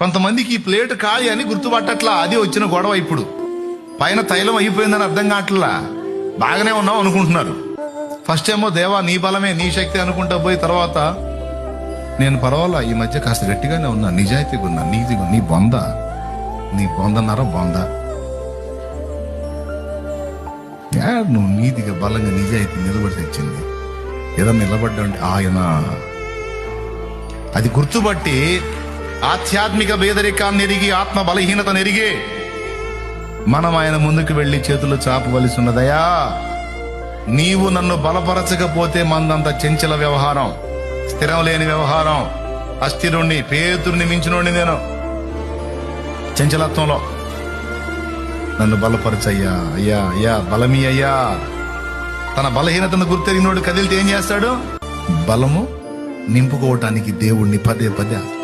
కొంతమందికి ఈ ప్లేట్ ఖాళీ అని గుర్తుపట్టట్లా. అది వచ్చిన గొడవ ఇప్పుడు. పైన తైలం అయిపోయిందని అర్థం కావట్లా. బాగానే ఉన్నావు అనుకుంటున్నారు. ఫస్ట్ ఏమో దేవా నీ బలమే నీ శక్తి అనుకుంటా పోయి తర్వాత నేను పర్వాలా ఈ మధ్య కాస్త గట్టిగానే ఉన్నా నిజాయితీగా ఉన్నా నీతిగా నీ బొంద నీ బొందన్నారా బొంద. నువ్వు నీతిగా బలంగా నిజాయితీ నిలబడి తెచ్చింది. ఏదో నిలబడ్డా అంటే ఆయన. అది గుర్తుపట్టి ఆధ్యాత్మిక పేదరికాన్ని ఎరిగి ఆత్మ బలహీనత ఎరిగి మనం ఆయన ముందుకు వెళ్ళి చేతులు చాపవలసి ఉన్నదయా నీవు నన్ను బలపరచకపోతే మందంత చెంచల వ్యవహారం స్థిరం లేని వ్యవహారం అస్థిరుణ్ణి పేతుడిని మించినోడిని నేను. చెంచలత్వంలో నన్ను బలపరచయ్యా అయ్యా అయ్యా బలమి అయ్యా. తన బలహీనతను గుర్తెరిగినోడు కదిలితే ఏం చేస్తాడు? బలము నింపుకోవటానికి దేవుణ్ణి పదే పదే